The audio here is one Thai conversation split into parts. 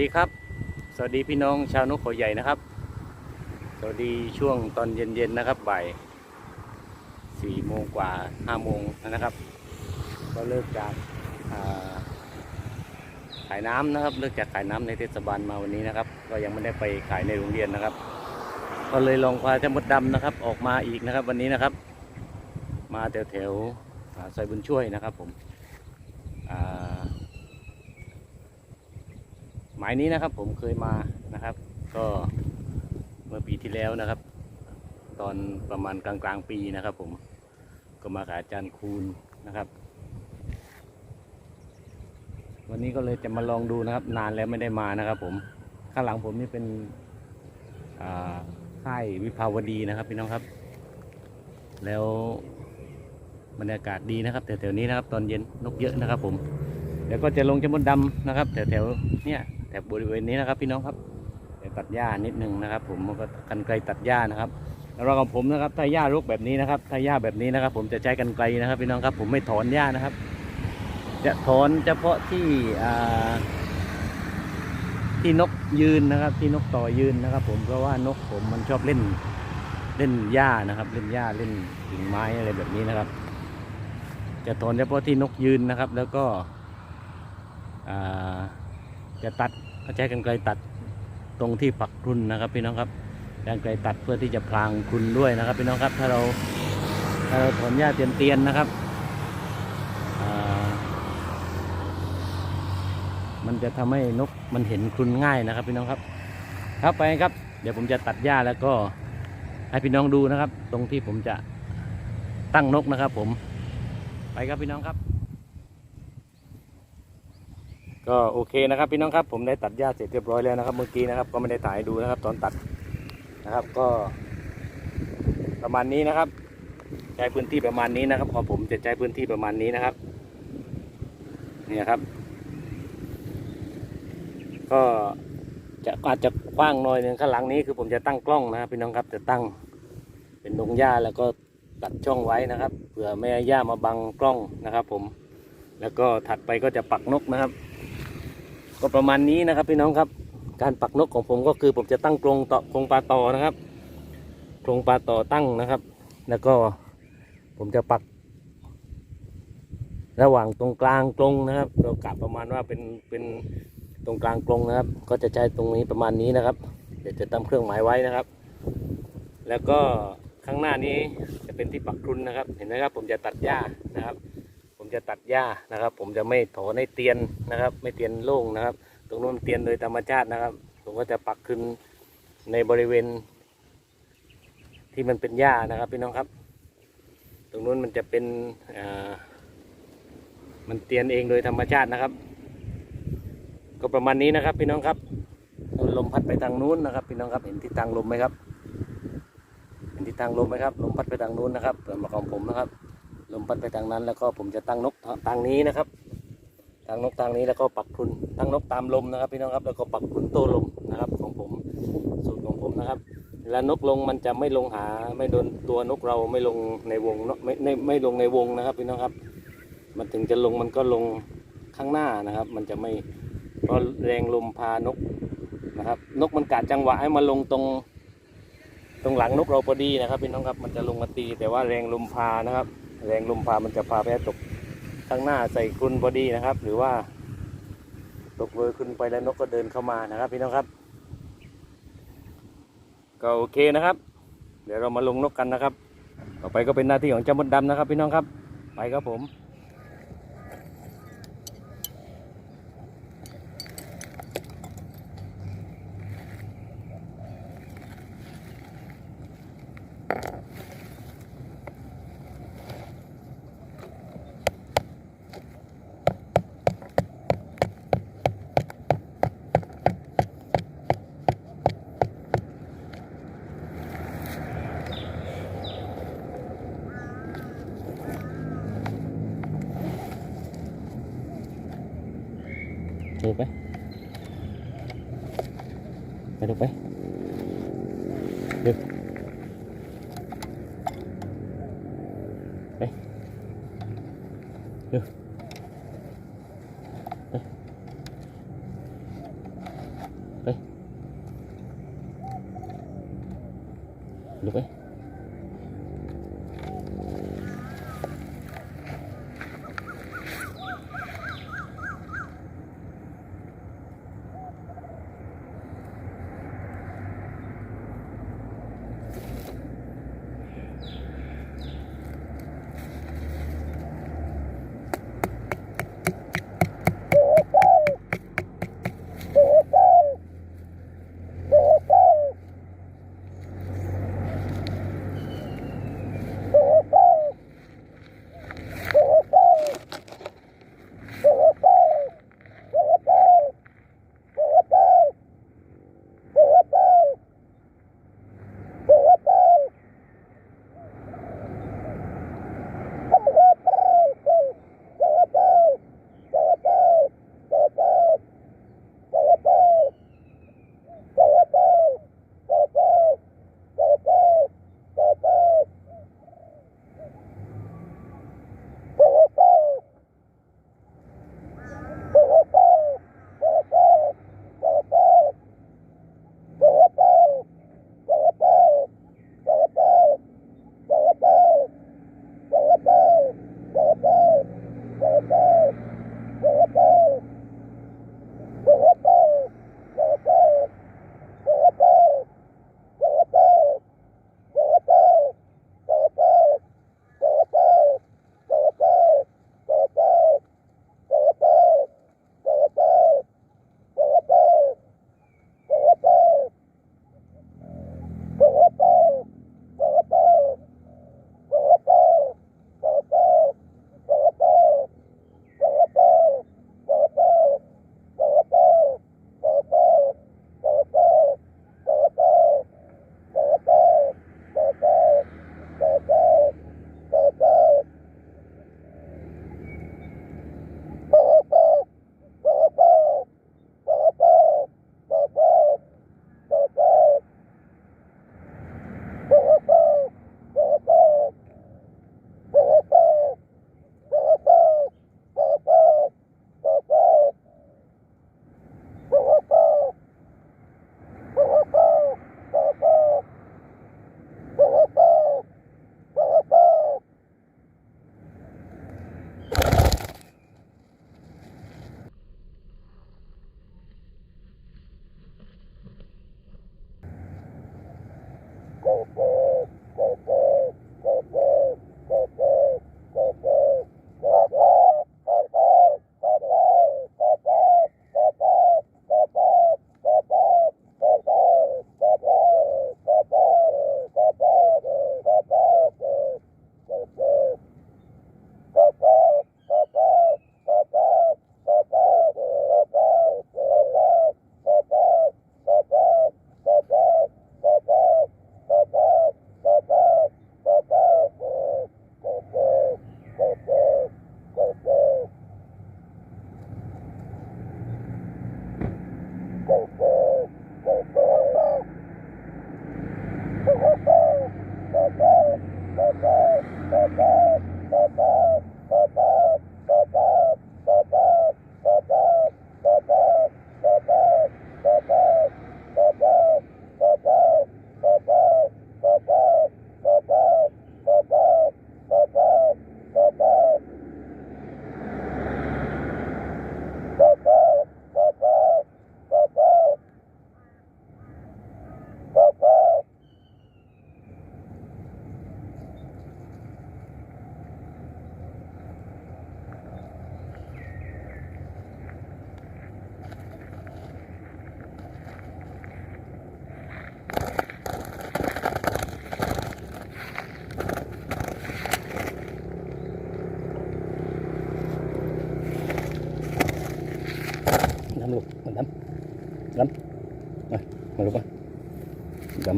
ดีครับ สวัสดีพี่น้องชาวนกเขาใหญ่นะครับ สวัสดีช่วงตอนเย็นๆนะครับบ่ายสี่โมงกว่าห้าโมงนะครับ ก็เลิกจากอ่าขายน้ำนะครับ เลิกจากขายน้ำในเทศบาลมาวันนี้นะครับ ก็ยังไม่ได้ไปขายในโรงเรียนนะครับ ก็เลยลองพาเจ้ามดดำนะครับ ออกมาอีกนะครับ วันนี้นะครับ มาแถวแถวๆอ่าซอยบุญช่วยนะครับผมอ่า หมายนี้นะครับผมเคยมานะครับ ก็เมื่อปีที่แล้วนะครับ ตอนประมาณกลางกลางปีนะครับ ผมก็มากับอาจารย์คูณนะครับ วันนี้ก็เลยจะมาลองดูนะครับ นานแล้วไม่ได้มานะครับ ผมข้างหลังผมนี่เป็นอ่าค่ายวิภาวดีนะครับพี่น้องครับ แล้วบรรยากาศดีนะครับแถวๆนี้นะครับ ตอนเย็นนกเยอะนะครับ ผมเดี๋ยวก็จะลงจมดดำนะครับแถวๆเนี่ย แถบบริเวณนี้นะครับพี่น้องครับตัดหญ้านิดนึงนะครับ ผมมันก็กันไกลตัดหญ้านะครับแล้วเรากับผมนะครับถ้าหญ้ารกแบบนี้นะครับถ้าหญ้าแบบนี้นะครับ ผมจะใช้กันไกลนะครับ พี่น้องครับ ผมไม่ถอนหญ้านะครับ จะถอนเฉพาะที่ที่นกยืนนะครับ ที่นกต่อยืนนะครับ ผมเพราะว่านกผมมันชอบเล่นเล่นหญ้านะครับ เล่นหญ้าเล่นกิ่งไม้อะไรแบบนี้นะครับ จะถอนเฉพาะที่นกยืนนะครับ แล้วก็อ่า จะตัดเขาใช้กันไกลตัดตรงที่ปักครุนนะครับพี่น้องครับกันไกลตัดเพื่อที่จะพรางครุนด้วยนะครับพี่น้องครับถ้าเราถ้าเราถอนหญ้าเตียนๆนะครับมันจะทำให้นกมันเห็นครุนง่ายนะครับพี่น้องครับครับไปครับ เดี๋ยวผมจะตัดหญ้าแล้วก็ให้พี่น้องดูนะครับ ตรงที่ผมจะตั้งนกนะครับ ผมไปครับพี่น้องครับ ก็โอเคนะครับพี่น้องครับผมได้ตัดหญ้าเสร็จเรียบร้อยแล้วนะครับ เมื่อกี้นะครับ ก็ไม่ได้ถ่ายดูนะครับ ตอนตัดนะครับก็ ประมาณนี้นะครับ ใช้พื้นที่ประมาณนี้นะครับ ของผมจะใช้พื้นที่ประมาณนี้นะครับเนี่ยครับ ก็จะอาจจะกว้างหน่อยหนึ่งข้างหลังนี้คือผมจะตั้งกล้องนะครับพี่น้องครับจะตั้งเป็นดงหญ้าแล้วก็ตัดช่องไว้นะครับเผื่อไม่ให้หญ้ามาบังกล้องนะครับ ผม แล้วก็ถัดไปก็จะปักนกนะครับ ก็ประมาณนี้นะครับพี่น้องครับ การปักนกของผมก็คือผมจะตั้งกรงต่อกรงปลาต่อนะครับกรงปลาต่อตั้งนะครับ แล้วก็ผมจะปัก ระหว่างตรงกลางกรงนะครับ เรากะประมาณว่าเป็นเป็นตรงกลางกรงนะครับ ก็จะใช้ตรงนี้ประมาณนี้นะครับ เดี๋ยวจะตั้งเครื่องหมายไว้นะครับ แล้วก็ข้างหน้านี้จะเป็นที่ปักครุนนะครับ เห็นไหมครับ ผมจะตัดหญ้านะครับ จะตัดหญ้านะครับ ผมจะไม่ถอนให้เตียนนะครับ ไม่เตียนโล่งนะครับ ตรงนู้นเตียนโดยธรรมชาตินะครับ ผมก็จะปักขึ้นในบริเวณ ที่มันเป็นหญ้านะครับพี่น้องครับ ตรงนู้นมันจะเป็นมันเตียนเองโดยธรรมชาตินะครับ ก็ประมาณนี้นะครับพี่น้องครับลมพัดไปทางนู้นนะครับพี่น้องครับเห็นทิศทางลมไหมครับเห็นทิศทางลมไหมครับลมพัดไปทางนู้นนะครับเปิดมาของผมนะครับ ลมพัดไปทางนั้น แล้วก็ผมจะตั้งนกทางนี้นะครับทางนกทางนี้แล้วก็ปักคลุนตั้งนกตามลมนะครับพี่น้องครับแล้วก็ปักคลุนโตลมนะครับของผมสูตรของผมนะครับเวลานกลงมันจะไม่ลงหาไม่โดนตัวนกเราไม่ลงในวงไม่ไม่ไม่ลงในวงนะครับพี่น้องครับ มันถึงจะลงมันก็ลงข้างหน้านะครับ มันจะไม่เพราะแรงลมพานกนะครับ นกมันกะจังหวะให้มาลงตรง ตรงหลังนกเราพอดีนะครับพี่น้องครับมันจะลงมาตีแต่ว่าแรงลมพานะครับ แรงลมพามันจะพาแพ้ตกข้างหน้าใส่คุณพอดีนะครับ หรือว่า ตกเลยคุณไปแล้วนกก็เดินเข้ามานะครับพี่น้องครับ ก็โอเคนะครับ เดี๋ยวเรามาลงนกกันนะครับ ต่อไปก็เป็นหน้าที่ของเจ้ามดดำนะครับ พี่น้องครับ ไปครับผม ไปดูไปดูไปดูไ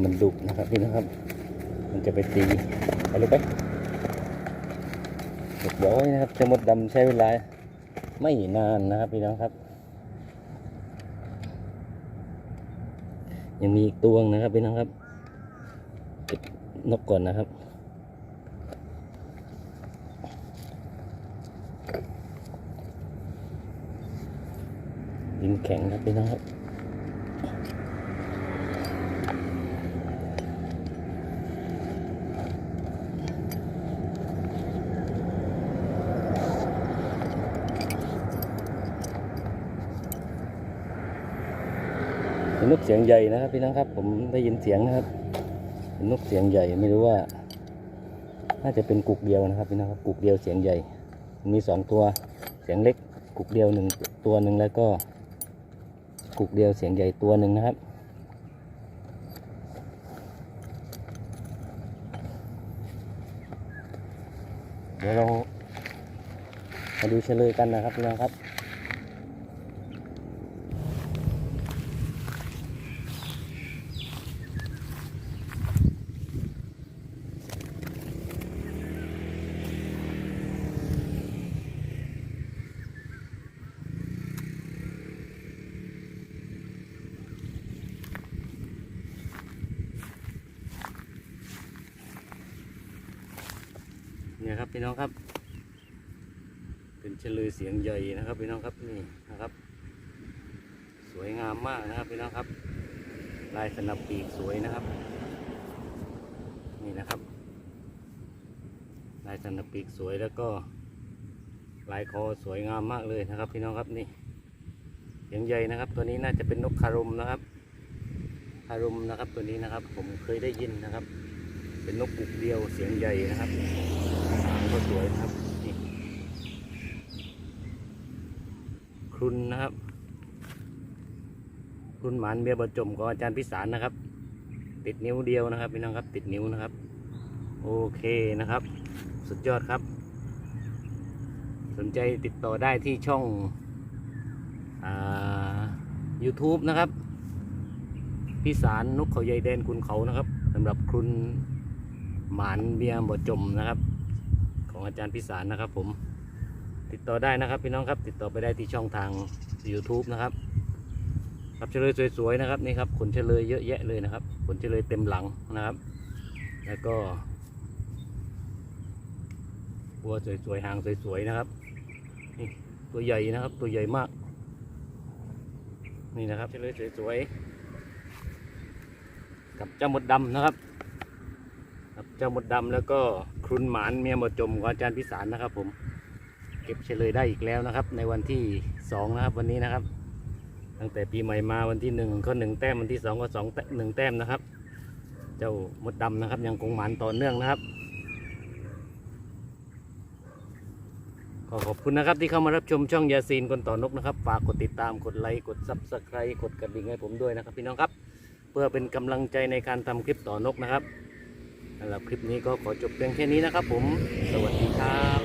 มันดุนะครับพี่นะครับ มันจะไปตีไปลูกไปเรียบร้อยนะครับเจะมดดำใช้เวลาไม่นานนะครับพี่น้องครับ ยังมีอีกตัวนะครับพี่น้องครับเก็บนกก่อนนะครับดินแข็งครับพี่น้องครับ เป็นนกเสียงใหญ่นะครับพี่น้องครับ ผมได้ยินเสียงนะครับ เป็นนกเสียงใหญ่ไม่รู้ว่า น่าจะเป็นกุกเดียวนะครับพี่น้องครับกุกเดียวเสียงใหญ่ มีสองตัวเสียงเล็กกุกเดียวหนึ่งตัวหนึ่งแล้วก็กุกเดียวเสียงใหญ่ตัวหนึ่งนะครับเดี๋ยวเรามาดูเฉลยกันนะครับพี่น้องครับ เนี่ยครับพี่น้องครับ เป็นเฉลยเสียงใหญ่นะครับพี่น้องครับนี่นะครับ สวยงามมากนะครับพี่น้องครับ ลายสนับปีกสวยนะครับ นี่นะครับ ลายสนับปีกสวยแล้วก็ลายคอสวยงามมากเลยนะครับ พี่น้องครับนี่เสียงใหญ่นะครับ ตัวนี้น่าจะเป็นนกคารุมนะครับคารุมนะครับตัวนี้นะครับ ผมเคยได้ยินนะครับ เป็นนกปุกเดียวเสียงใหญ่นะครับ ก็สวยนะครับนี่ครุนนะครับครุนหมานเบียบจมของอาจารย์พิสารนะครับ ติดนิ้วเดียวนะครับพี่น้องครับ ติดนิ้วนะครับ โอเคนะครับ สุดยอดครับ สนใจติดต่อได้ที่ช่องอา YouTube นะครับพิสารนกเขาใหญ่แดนคุณเขานะครับสำหรับคุณหมานเบียร์บจมนะครับ ของอาจารย์พิสารนะครับ ผม ติดต่อได้นะครับ พี่น้องครับ ติดต่อไปได้ที่ช่องทาง YouTube นะครับครับเฉลยสวยๆนะครับนี่ครับขนเฉลยเยอะแยะเลยนะครับขนเฉลยเต็มหลังนะครับ แล้วก็บัวสวยๆหางสวยๆนะครับนี่ตัวใหญ่นะครับ ตัวใหญ่มาก นี่นะครับเฉลยสวยๆกับเจ้ามดดำนะครับ จ้ามดดำแล้วก็ครุนหมานเมียหมดจมของอาจารย์พิสารนะครับผมเก็บเฉลยได้อีกแล้วนะครับ ในวันที่สองนะครับวันนี้นะครับ ตั้งแต่ปีใหม่มาวันที่หนึ่งก็หนึ่งแต้มวันที่สองก็สองแต้มหนึ่งแต้มนะครับ เจ้ามดดำนะครับ ยังคงหมานต่อเนื่องนะครับขอขอบคุณนะครับที่เข้ามารับชมช่องยาซีนคนต่อนกนะครับ ฝากกดติดตามกดไลค์กดซับสไครต์กดกระดิ่งให้ผมด้วยนะครับพี่น้องครับ เพื่อเป็นกำลังใจในการทำคลิปต่อนกนะครับ สำหรับคลิปนี้ก็ขอจบเพียงแค่นี้นะครับผม สวัสดีครับ